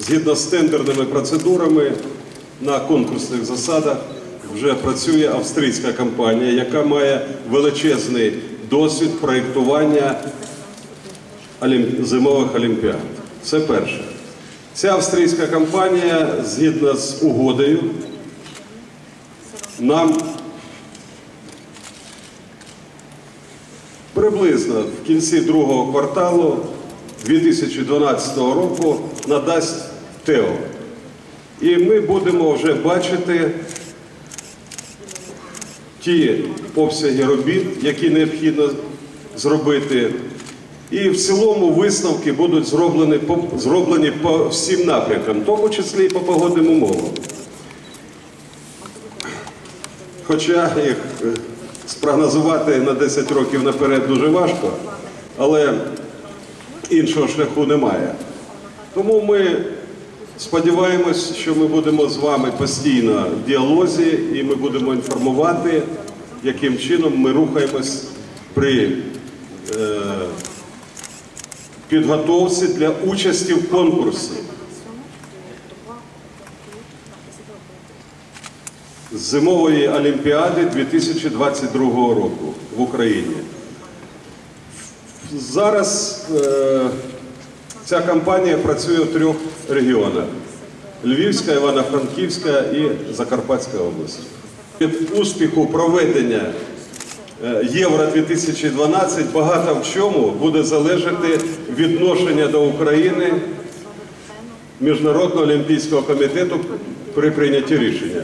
згідно з тендерними процедурами на конкурсних засадах вже працює австрійська компанія, яка має величезний досвід проєктування зимових олімпіад. Це перше. Ця австрійська компанія, згідно з угодою, нам приблизно в кінці другого кварталу 2012 року надасть ТЕО. І ми будемо вже бачити ті обсяги робіт, які необхідно зробити. І в цілому висновки будуть зроблені по, зроблені по всім напрямкам, в тому числі і по погодним умовам. Хоча їх е, спрогнозувати на 10 років наперед дуже важко, але іншого шляху немає. Тому ми сподіваємось, що ми будемо з вами постійно в діалозі і ми будемо інформувати, яким чином ми рухаємось при е, підготовці для участі в конкурсі. зимової олімпіади 2022 року в Україні. Зараз е, ця компанія працює в трьох регіонах: Львівська, Івано-Франківська і Закарпатська область. Від успіху проведення е, Євро 2012 багато в чому буде залежати відношення до України Міжнародного олімпійського комітету при прийнятті рішення.